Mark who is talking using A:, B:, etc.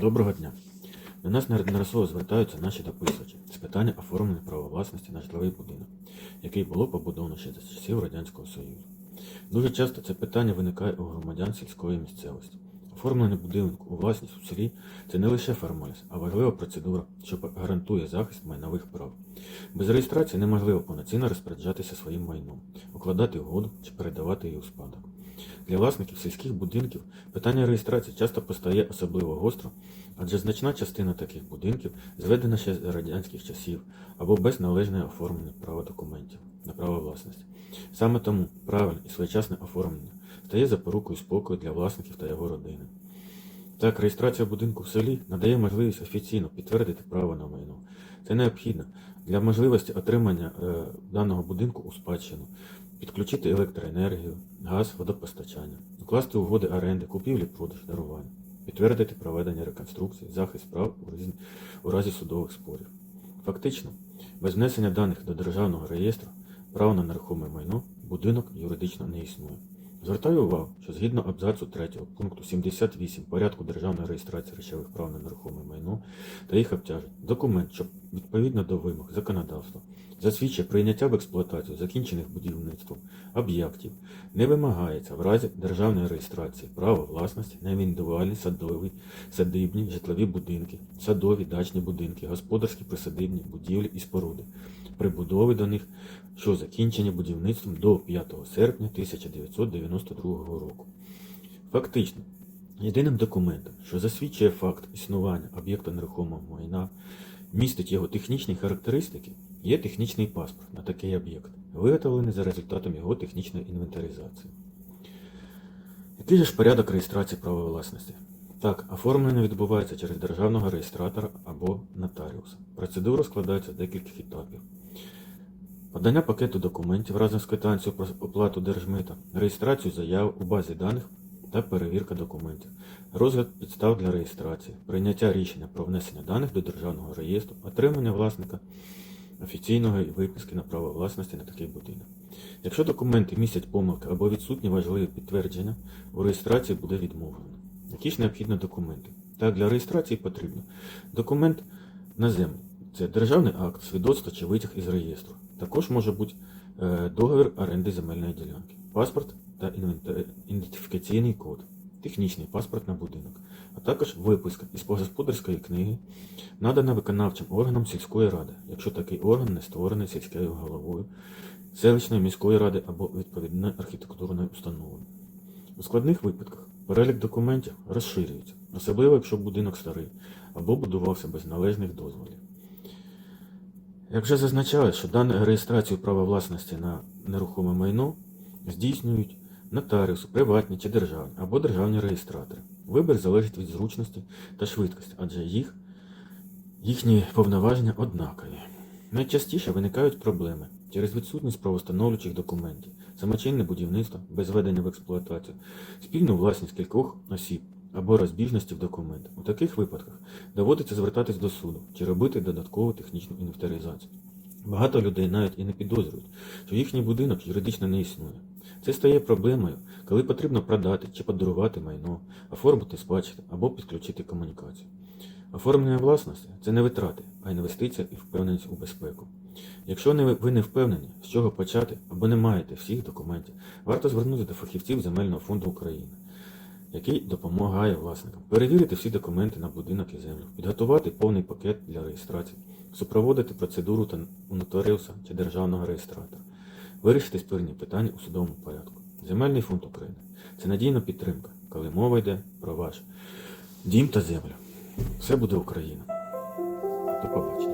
A: Доброго дня. До нас неодноразово звертаються наші дописувачі з питання оформлення права власності на житловий будинок, який було побудовано ще за часів Радянського Союзу. Дуже часто це питання виникає у громадян сільської місцевості. Оформлення будинку у власність у селі це не лише формальність, а важлива процедура, що гарантує захист майнових прав. Без реєстрації неможливо повноцінно розпоряджатися своїм майном, укладати угоду чи передавати її у спадок. Для власників сільських будинків питання реєстрації часто постає особливо гостро, адже значна частина таких будинків зведена ще з радянських часів або без належного оформлення права документів на право власності. Саме тому правильне і своєчасне оформлення стає запорукою спокою для власників та його родини. Так, реєстрація будинку в селі надає можливість офіційно підтвердити право на майно. Це необхідно для можливості отримання е, даного будинку у спадщину, підключити електроенергію, газ, водопостачання, укласти угоди оренди, купівлі, продаж, дарування, підтвердити проведення реконструкції, захист прав у разі, судових спорів. Фактично, без внесення даних до державного реєстру право на нерухоме майно будинок юридично не існує. Звертаю увагу, що згідно абзацу 3 пункту 78 порядку державної реєстрації речових прав на нерухоме майно та їх обтяжень, документ, що відповідно до вимог законодавства засвідчує прийняття в експлуатацію закінчених будівництвом об'єктів, не вимагається в разі державної реєстрації права власності на індивідуальні садові, садибні, житлові будинки, садові, дачні будинки, господарські присадибні будівлі і споруди, прибудови до них, що закінчені будівництвом до 5 серпня 1992 року. Фактично, єдиним документом, що засвідчує факт існування об'єкта нерухомого майна, містить його технічні характеристики, є технічний паспорт на такий об'єкт, виготовлений за результатом його технічної інвентаризації. Який же ж порядок реєстрації права власності? Так, оформлення відбувається через державного реєстратора або нотаріуса. Процедура складається з декількох етапів. Подання пакету документів разом з квитанцією про оплату держмита, реєстрацію заяв у базі даних та перевірка документів, розгляд підстав для реєстрації, прийняття рішення про внесення даних до державного реєстру, отримання власника офіційної виписки на право власності на такий будинок. Якщо документи містять помилки або відсутні важливі підтвердження, у реєстрації буде відмовлено. Які ж необхідні документи? Так, для реєстрації потрібно документ на землю. Це державний акт, свідоцтво чи витяг із реєстру. Також може бути е, договір оренди земельної ділянки, паспорт та ідентифікаційний код, технічний паспорт на будинок, а також виписка із господарської книги, надана виконавчим органам сільської ради, якщо такий орган не створений сільською головою, селищної міської ради або відповідною архітектурною установою. У складних випадках перелік документів розширюється, особливо якщо будинок старий або будувався без належних дозволів. Як вже зазначалось, що дану реєстрацію права власності на нерухоме майно здійснюють нотаріуси, приватні чи державні або державні реєстратори. Вибір залежить від зручності та швидкості, адже їх, їхні повноваження однакові. Найчастіше виникають проблеми через відсутність правостановлюючих документів, самочинне будівництво без введення в експлуатацію, спільну власність кількох осіб або розбіжності в документах. У таких випадках доводиться звертатись до суду чи робити додаткову технічну інвентаризацію. Багато людей навіть і не підозрюють, що їхній будинок юридично не існує. Це стає проблемою, коли потрібно продати чи подарувати майно, оформити спадщину або підключити комунікацію. Оформлення власності це не витрати, а інвестиція і впевненість у безпеку. Якщо ви- не впевнені, з чого почати або не маєте всіх документів, варто звернутися до фахівців Земельного фонду України, який допомагає власникам перевірити всі документи на будинок і землю, підготувати повний пакет для реєстрації, супроводити процедуру та у нотаріуса чи державного реєстратора, вирішити спірні питання у судовому порядку. Земельний фонд України це надійна підтримка, коли мова йде про ваш дім та землю. Все буде Україна. До побачення.